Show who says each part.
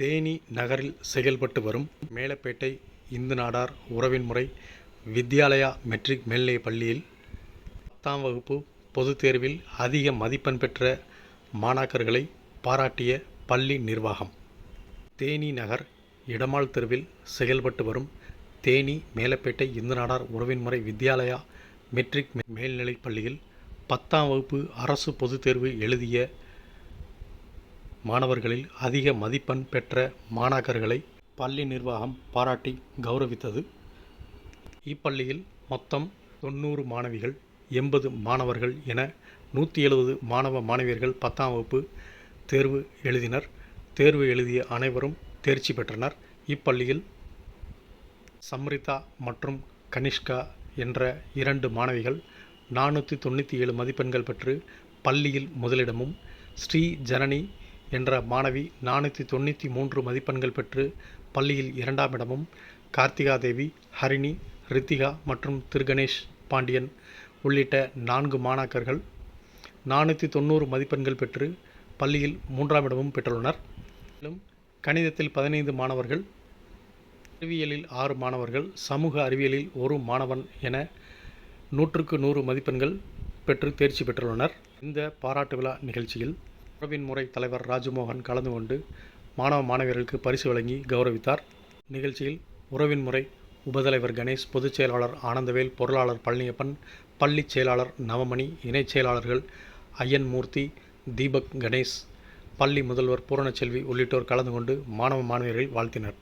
Speaker 1: தேனி நகரில் செயல்பட்டு வரும் மேலப்பேட்டை இந்து நாடார் உறவின் முறை வித்யாலயா மெட்ரிக் மேல்நிலைப் பள்ளியில் பத்தாம் வகுப்பு பொதுத் தேர்வில் அதிக மதிப்பெண் பெற்ற மாணாக்கர்களை பாராட்டிய பள்ளி நிர்வாகம். தேனி நகர் இடமால் தெருவில் செயல்பட்டு வரும் தேனி மேலப்பேட்டை இந்து நாடார் உறவின் முறை வித்யாலயா மெட்ரிக் மே- மேல்நிலைப் பள்ளியில் பத்தாம் வகுப்பு அரசு பொதுத் தேர்வு எழுதிய மாணவர்களில் அதிக மதிப்பெண் பெற்ற மாணாக்கர்களை பள்ளி நிர்வாகம் பாராட்டி கௌரவித்தது. இப்பள்ளியில் மொத்தம் தொண்ணூறு மாணவிகள் எண்பது மாணவர்கள் என நூற்றி எழுபது மாணவ மாணவியர்கள் பத்தாம் வகுப்பு தேர்வு எழுதினர். தேர்வு எழுதிய அனைவரும் தேர்ச்சி பெற்றனர். இப்பள்ளியில் சம்ரிதா மற்றும் கனிஷ்கா என்ற இரண்டு மாணவிகள் நானூற்றி தொண்ணூற்றி ஏழு மதிப்பெண்கள் பெற்று பள்ளியில் முதலிடமும் ஸ்ரீ ஜனனி என்ற மாணவி நானூற்றி தொண்ணூற்றி மூன்று மதிப்பெண்கள் பெற்று பள்ளியில் இரண்டாம் இடமும் கார்த்திகா தேவி ஹரிணி ரித்திகா மற்றும் திருகணேஷ் பாண்டியன் உள்ளிட்ட நான்கு மாணாக்கர்கள் நானூற்றி தொண்ணூறு மதிப்பெண்கள் பெற்று பள்ளியில் மூன்றாம் இடமும் பெற்றுள்ளனர். மேலும் கணிதத்தில் பதினைந்து மாணவர்கள் அறிவியலில் ஆறு மாணவர்கள் சமூக அறிவியலில் ஒரு மாணவன் என நூற்றுக்கு நூறு மதிப்பெண்கள் பெற்று தேர்ச்சி பெற்றுள்ளனர். இந்த பாராட்டு விழா நிகழ்ச்சியில் உறவின் முறை தலைவர் ராஜமோகன் கலந்து கொண்டு மாணவ மாணவியர்களுக்கு பரிசு வழங்கி கௌரவித்தார். நிகழ்ச்சியில் உறவின் முறை உபதலைவர் கணேஷ் பொதுச் செயலாளர் ஆனந்தவேல் பொருளாளர் பழனியப்பன் பள்ளிச் செயலாளர் நவமணி இணைச் செயலாளர்கள் ஐயன்மூர்த்தி தீபக் கணேஷ் பள்ளி முதல்வர் பூரணச்செல்வி உள்ளிட்டோர் கலந்து கொண்டு மாணவ மாணவியர்கள் வாழ்த்தினர்.